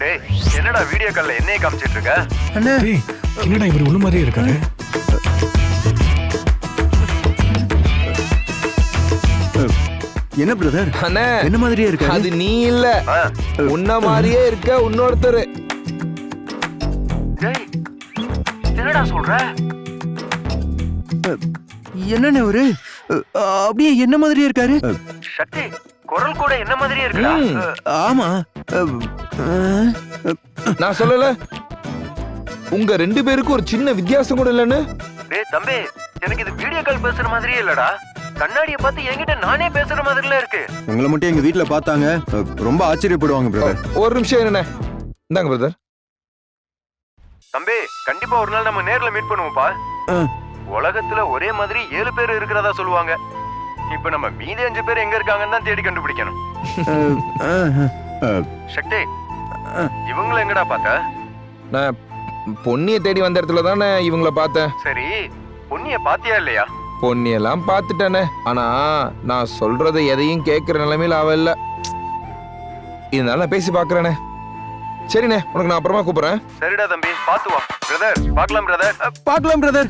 டேய் என்னடா வீடியோ கால்ல என்னைய காமிச்சிட்டு இருக்க? அண்ணே. டேய் என்னடா இவர் உள்ள மாதிரியே இருக்காரு? என்ன பிரதர் அண்ணே என்ன மாதிரியே அது இருக்காரு நீ இல்ல. உன்ன மாதிரியே இருக்க இன்னொருத்தர். டேய் என்னடா சொல்ற? என்னண்ணே ஒரு அப்படியே என்ன மாதிரியே இருக்காரு? சக்தி குரல் கூட என்ன மாதிரியே இருக்குடா? ம். ஆமா. நான் சொல்லல. உங்க ரெண்டு பேருக்கும் ஒரு சின்ன வித்தியாசம் கூட இல்லைன்னு? டேய் தம்பி எனக்கு இது வீடியோ கால் பேசுற மாதிரியே இல்லடா. கண்ணாடிய பார்த்து என்கிட்ட நானே பேசுற மாதிரில இருக்கு. உங்களை மட்டும் எங்க வீட்ல பார்த்தாங்க. ரொம்ப ஆச்சரியப்படுவாங்க பிரதர் ஒரு நிமிஷம் என்ன இந்தாங்க பிரதர் தம்பி கண்டிப்பா ஒரு நாள் நம்ம நேர்ல மீட் பண்ணுவோம்ப்பா. உலகத்துல ஒரே மாதிரி ஏழு பேர் இருக்கிறதா சொல்லுவாங்க. இப்ப நம்ம மீதி அஞ்சு பேர் எங்க இருக்காங்கன்னு தான் தேடி கண்டுபிடிக்கணும். சக்தி இவங்கள எங்கடா பார்த்த? நான் பொன்னியை தேடி வந்த இடத்துல தானே இவங்கள பார்த்தேன். சரி பொன்னிய பாத்தியா இல்லையா? பொன்னியெல்லாம் பார்த்துட்டேனே. ஆனா நான் சொல்றதை எதையும் கேட்குற நிலைமையில அவ இல்ல. இதனால நான் பேசி பார்க்கறேனே. சரிண்ணே உனக்கு நான் அப்புறமா கூப்பிடுறேன். சரிடா தம்பி பாத்து வா. பிரதர் பார்க்கலாம் பிரதர் பார்க்கலாம் பிரதர்